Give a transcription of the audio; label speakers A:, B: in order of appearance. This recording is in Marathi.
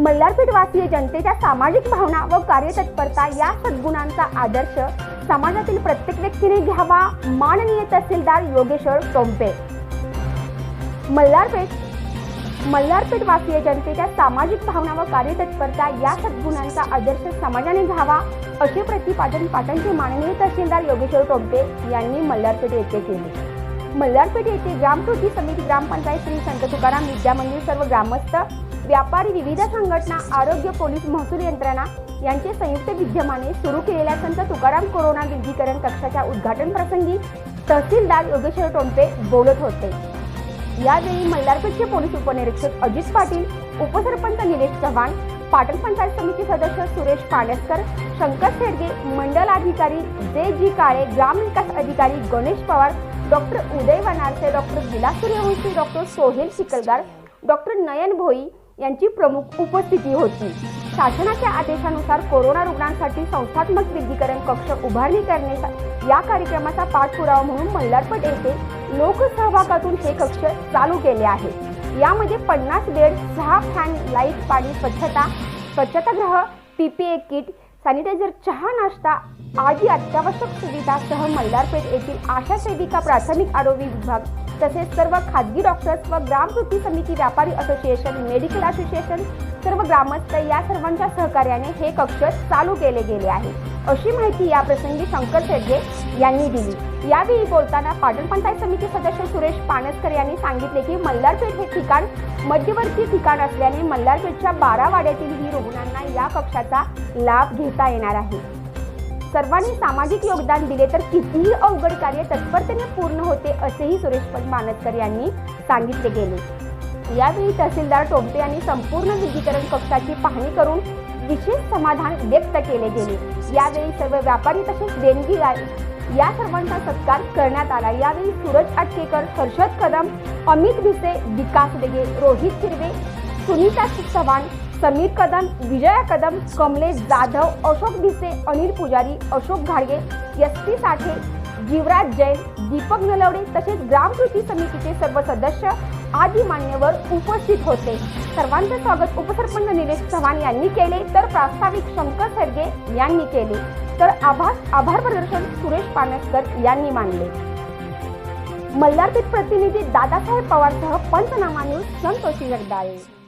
A: मल्हारपेठवासीय जनतेच्या सामाजिक भावना व कार्यतत्परता या सद्गुणांचा आदर्श समाजातील प्रत्येक व्यक्तीने घ्यावा. माननीय तहसीलदार योगेश्वर टोंपे. मल्हारपेठ मल्हारपेठवासीय जनतेच्या सामाजिक भावना व कार्यतत्परता या सद्गुणांचा आदर्श समाजाने घ्यावा असे प्रतिपादन पाटणचे माननीय तहसीलदार योगेश्वर टोंपे यांनी मल्हारपेठ येथे केले. मल्हारपेठ येथे ग्रामकृती समिती ग्रामपंचायत श्री संत तुकाराम विद्या मंदिर सर्व ग्रामस्थ व्यापारी विविध संघटना आरोग्य पोलीस महसूल यंत्रणा यांचे संयुक्त विद्यमाने सुरू केलेल्या संत तुकाराम कोरोना विलगीकरण कक्षाच्या उद्घाटन प्रसंगी तहसीलदार योगेश्वर टोंपे बोलत होते. यावेळी मल्हारपेठचे पोलीस उपनिरीक्षक अजित पाटील उपसरपंच निलेश चव्हाण पाटण पंचायत समिती सदस्य सुरेश पाणसकर शंकर शेडगे मंडल अधिकारी जे जी काळे ग्रामविकास अधिकारी Ganesh Pawar doctor Uday Vanarase doctor Vilas Suryavanshi doctor Sohel Shikalgar doctor Nayan Bhoi यांची प्रमुख उपस्थिती होती. शासनाच्या आदेशानुसार कोरोना रुग्णांसाठी संस्थात्मक विलगीकरण कक्ष उभारणी करण्याचा या कार्यक्रमाचा पाठपुरावा म्हणून मल्हारपट येथे लोकसहभागातून हे कक्ष चालू केले आहे. यामध्ये पन्नास बेड सहा फॅन लाइट पाणी स्वच्छता स्वच्छतागृह पीपीए किट सॅनिटायझर चहा नाश्ता आदी अत्यावश्यक सुविधासह मल्हारपेठ येथील आशा सेविका प्राथमिक आरोग्य विभाग तसेच सर्व खाजगी डॉक्टर्स व ग्रामकृती समिती व्यापारी असोसिएशन मेडिकल असोसिएशन सर्व ग्रामस्थ या सर्वांच्या सहकार्याने हे कक्ष चालू केले गेले आहे. अशी माहिती या प्रसंगी शंकर शेडगे यांनी दिली. यावेळी बोलताना पाटण पंचायत समिती सदस्य सुरेश पाणसकर यांनी सांगितले की मल्हारपेठ हे ठिकाण मध्यवर्ती ठिकाण असल्याने मल्हारपेठच्या बारा वाड्यातीलही रुग्णांना या कक्षाचा लाभ घेता येणार आहे. सर्वांनी सामाजिक योगदान दिले तर कितीही अवघड कार्य तत्परतेने पूर्ण होते असेही सुरेश मानसकर यांनी सांगितले गेले. यावेळी तहसीलदार टोमटे यांनी संपूर्ण विधीकरण कक्षाची पाहणी करून विशेष समाधान व्यक्त केले गेले. यावेळी सर्व व्यापारी तसेच देणगी या सर्वांचा सत्कार करण्यात आला. यावेळी सूरज आटकेकर हर्षद कदम अमित भिसे विकास बेगे रोहित हिरवे सुनीता चव्हाण समीर कदम विजया कदम कमलेश जाधव अशोक भिसे अनिल पुजारी अशोक घाडगे एस पी साठे जीवराज जैन दीपक नलवडे तसेच ग्रामकृती समितीचे सर्व सदस्य आदी मान्यवर उपस्थित होते. सर्वांचे स्वागत उपसरपंच निलेश चव्हाण यांनी केले तर प्रास्ताविक शंकर सरगे यांनी केले. तर आभार आभार प्रदर्शन सुरेश पानसकर यांनी मानले. मल्हारपेठ प्रतिनिधी दादासाहेब पवारसह पंचनामा न्यूज संतोषी जगदाळे.